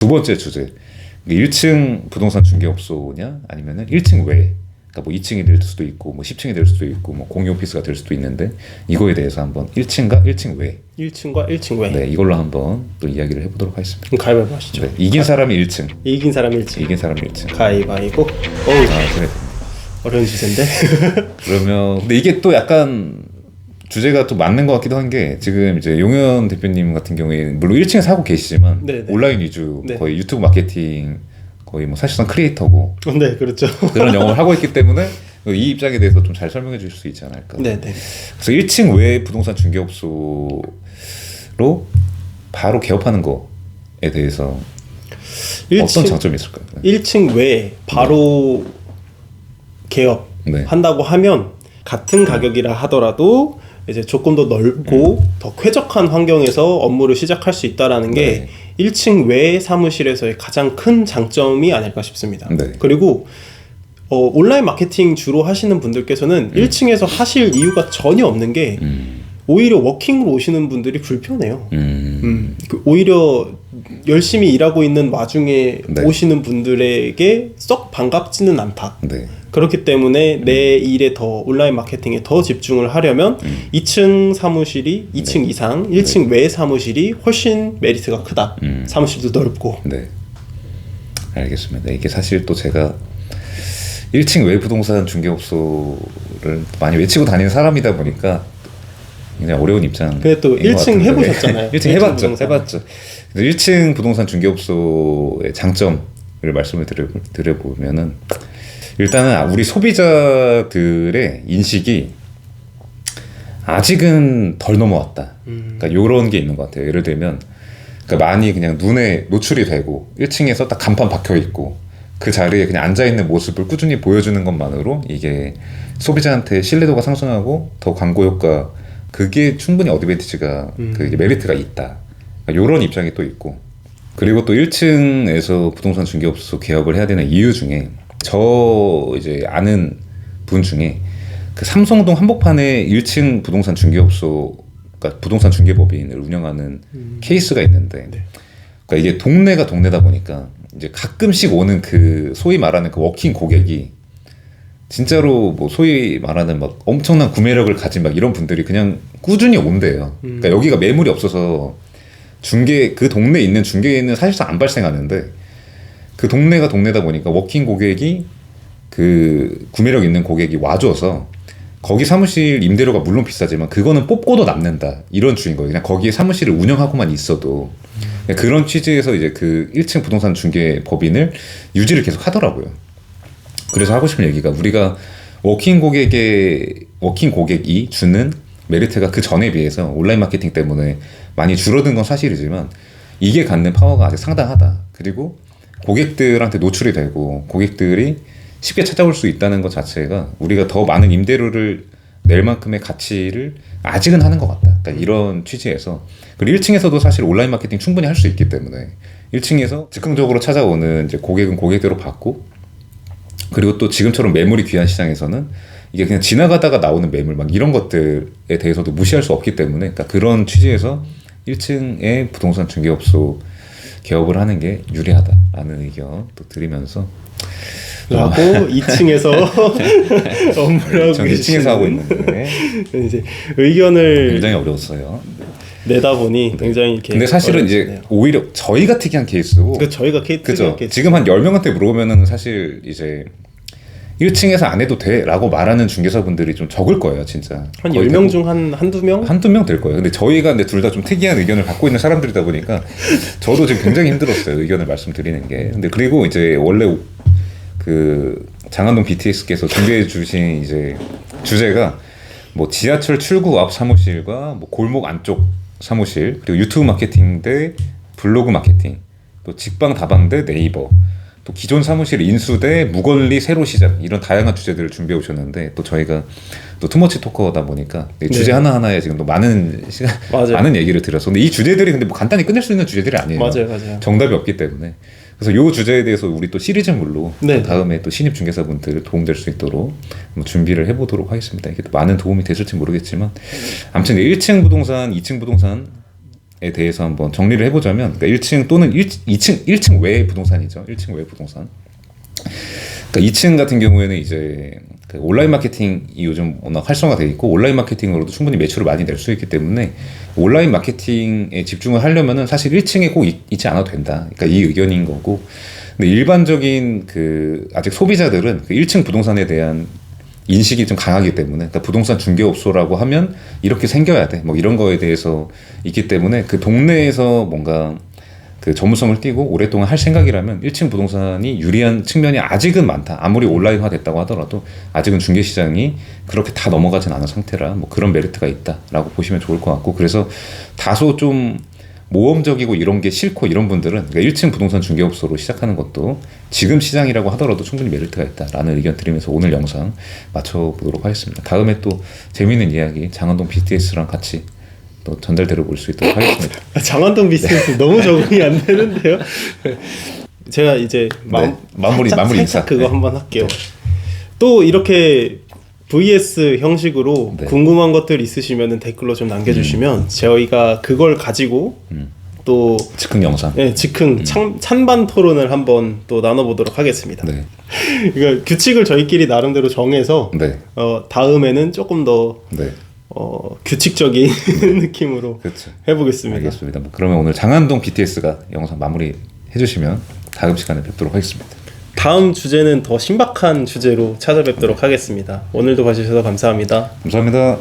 두 번째 주제 1층 부동산 중개업소냐 아니면은 1층 외 그러니까 뭐 2층이 될 수도 있고 뭐 10층이 될 수도 있고 뭐 공유 오피스가 될 수도 있는데 이거에 대해서 한번 1층과 1층 외 1층과 1층 외. 네, 이걸로 한번 또 이야기를 해 보도록 하겠습니다. 그럼 가위바위보 하시죠. 네, 이긴 사람이 1층, 이긴 사람 1층. 이긴 사람이 1층. 가위바위보. 어우, 아, 그래. 어려운 주제인데. 그러면 근데 이게 또 약간 주제가 또 맞는 것 같기도 한 게 지금 이제 용현 대표님 같은 경우에 물론 1층에 사고 계시지만 네네. 온라인 위주 네. 거의 유튜브 마케팅 거의 뭐 사실상 크리에이터고 네, 그렇죠. 그런 영업을 하고 있기 때문에 이 입장에 대해서 좀 잘 설명해 주실 수 있지 않을까. 네, 네. 그래서 1층 외 부동산 중개업소로 바로 개업하는 거에 대해서 어떤 1층, 장점이 있을까요? 네. 1층 외에 바로 개업 네. 한다고 하면 같은 가격이라 하더라도 이제 조금 더 넓고 더 쾌적한 환경에서 업무를 시작할 수 있다라는 게 네. 1층 외 사무실에서의 가장 큰 장점이 아닐까 싶습니다. 네. 그리고 어, 온라인 마케팅 주로 하시는 분들께서는 1층에서 하실 이유가 전혀 없는 게 음, 오히려 워킹으로 오시는 분들이 불편해요. 음, 음, 그 오히려 열심히 일하고 있는 와중에 네. 오시는 분들에게 썩 반갑지는 않다. 네. 그렇기 때문에 내 일에 더 온라인 마케팅에 더 집중을 하려면 음. 2층 사무실이 2층 이상, 1층 외 사무실이 훨씬 메리트가 크다. 네. 음. 사무실도 넓고. 네. 알겠습니다. 이게 사실 또 제가 1층 외 부동산 중개업소를 많이 외치고 다니는 사람이다 보니까 굉장히 어려운 입장. 근데 또 1층 해보셨잖아요. 1층 1층 해봤죠. 부동산. 해봤죠. 그래서 1층 부동산 중개업소의 장점을 말씀을 드려, 드려보면은 일단은 우리 소비자들의 인식이 아직은 덜 넘어왔다. 음. 그러니까 요런 게 있는 것 같아요. 예를 들면 그러니까 많이 그냥 눈에 노출이 되고 1층에서 딱 간판 박혀 있고 그 자리에 그냥 앉아 있는 모습을 꾸준히 보여주는 것만으로 이게 소비자한테 신뢰도가 상승하고 더 광고 효과 그게 충분히 어드밴티지가 음. 그 메리트가 있다. 그러니까 요런 입장이 또 있고 그리고 또 1층에서 부동산 중개업소 개업을 해야 되는 이유 중에 저 이제 아는 분 중에 그 삼성동 한복판에 1층 부동산 중개업소 그러니까 부동산 중개법인을 운영하는 케이스가 있는데 네. 그러니까 이게 동네가 동네다 보니까 이제 가끔씩 오는 그 소위 말하는 그 워킹 고객이 진짜로 뭐 소위 말하는 막 엄청난 구매력을 가진 막 이런 분들이 그냥 꾸준히 온대요. 그러니까 여기가 매물이 없어서 중개 그 동네에 있는 중개에는 사실상 안 발생하는데 그 동네가 동네다 보니까 워킹 고객이 그 구매력 있는 고객이 와줘서 거기 사무실 임대료가 물론 비싸지만 그거는 뽑고도 남는다 이런 주인 거예요. 그냥 거기에 사무실을 운영하고만 있어도 그냥 그런 취지에서 이제 그 1층 부동산 중개 법인을 유지를 계속 하더라고요. 그래서 하고 싶은 얘기가 우리가 워킹 고객의 워킹 고객이 주는 메리트가 그 전에 비해서 온라인 마케팅 때문에 많이 줄어든 건 사실이지만 이게 갖는 파워가 아직 상당하다. 그리고 고객들한테 노출이 되고 고객들이 쉽게 찾아올 수 있다는 것 자체가 우리가 더 많은 임대료를 낼 만큼의 가치를 아직은 하는 것 같다. 그러니까 이런 취지에서 그리고 1층에서도 사실 온라인 마케팅 충분히 할 수 있기 때문에 1층에서 즉흥적으로 찾아오는 이제 고객은 고객대로 받고 그리고 또 지금처럼 매물이 귀한 시장에서는 이게 그냥 지나가다가 나오는 매물 막 이런 것들에 대해서도 무시할 수 없기 때문에 그러니까 그런 취지에서 1층의 부동산 중개업소 개업을 하는 게 유리하다라는 의견 또 드리면서 라고 2층에서 업무를 하고 저는 2층에서 하고 계시는 있는데 이제 의견을 굉장히 어려웠어요. 내다 보니 굉장히 이렇게 근데 사실은 이제 어려워지네요. 오히려 저희가 특이한 케이스고 그 저희가 케이트 그죠. 지금 한 10명한테 물어보면은 사실 이제 1층에서 안 해도 돼 라고 말하는 중개사분들이 좀 적을 거예요, 진짜. 한 거의 10명 중 한 한두 명? 한두 명 될 거예요. 근데 저희가 근데 둘 다 좀 특이한 의견을 갖고 있는 사람들이다 보니까 저도 지금 굉장히 힘들었어요. 의견을 말씀드리는 게. 근데 그리고 이제 원래 그 장안동 BTS께서 준비해 주신 이제 주제가 뭐 지하철 출구 앞 사무실과 뭐 골목 안쪽 사무실 그리고 유튜브 마케팅 대 블로그 마케팅 또 직방 다방 대 네이버 또 기존 사무실 인수 대 무권리 새로 시작 이런 다양한 주제들을 준비해 오셨는데 또 저희가 또 투머치 토커다 보니까 이 주제 네. 하나 하나에 지금 또 많은 시간 맞아요. 많은 얘기를 드려서 근데 이 주제들이 근데 뭐 간단히 끝낼 수 있는 주제들이 아니에요. 맞아요, 맞아요. 정답이 없기 때문에 그래서 요 주제에 대해서 우리 또 시리즈물로 네. 또 다음에 또 신입 중개사분들 도움될 수 있도록 뭐 준비를 해보도록 하겠습니다. 이게 또 많은 도움이 됐을지 모르겠지만 아무튼 1층 부동산, 2층 부동산 대해서 한번 정리를 해보자면 그러니까 1층 또는 1, 2층 1층 외 부동산이죠. 1층 외 부동산. 그러니까 2층 같은 경우에는 이제 그 온라인 마케팅이 요즘 워낙 활성화되어 있고 온라인 마케팅으로도 충분히 매출을 많이 낼 수 있기 때문에 온라인 마케팅에 집중을 하려면은 사실 1층에 꼭 있, 있지 않아도 된다. 그러니까 이 의견인 거고. 근데 일반적인 그 아직 소비자들은 그 1층 부동산에 대한 인식이 좀 강하기 때문에 그러니까 부동산 중개업소라고 하면 이렇게 생겨야 돼. 뭐 이런 거에 대해서 있기 때문에 그 동네에서 뭔가 그 전문성을 띠고 오랫동안 할 생각이라면 1층 부동산이 유리한 측면이 아직은 많다. 아무리 온라인화 됐다고 하더라도 아직은 중개 시장이 그렇게 다 넘어가진 않은 상태라 뭐 그런 메리트가 있다라고 보시면 좋을 것 같고 그래서 다소 좀 모험적이고 이런 게 싫고 이런 분들은 그러니까 1층 부동산 중개업소로 시작하는 것도 지금 시장이라고 하더라도 충분히 메리트가 있다라는 의견 드리면서 오늘 영상 마쳐보도록 하겠습니다. 다음에 또 재미있는 이야기 장안동 BTS랑 같이 또 전달되어 볼수 있도록 하겠습니다. 장안동 비즈니스 너무 적응이 안 되는데요. 제가 이제 마, 네, 마무리- 살짝, 마무리 살짝 인사. 그거 네. 한번 할게요. 또 이렇게 VS 형식으로 네. 궁금한 것들 있으시면 댓글로 좀 남겨주시면 저희가 그걸 가지고 음. 또 즉흥 영상. 네, 즉흥 찬, 찬반 토론을 한번 또 나눠보도록 하겠습니다. 네, 그러니까 규칙을 저희끼리 나름대로 정해서 네, 어, 다음에는 조금 더 네, 어, 규칙적인 느낌으로 그렇죠. 해보겠습니다. 알겠습니다. 뭐 그러면 오늘 장안동 BTS가 영상 마무리 해주시면 다음 시간에 뵙도록 하겠습니다. 다음 주제는 더 신박한 주제로 찾아뵙도록 하겠습니다. 오늘도 봐주셔서 감사합니다. 감사합니다.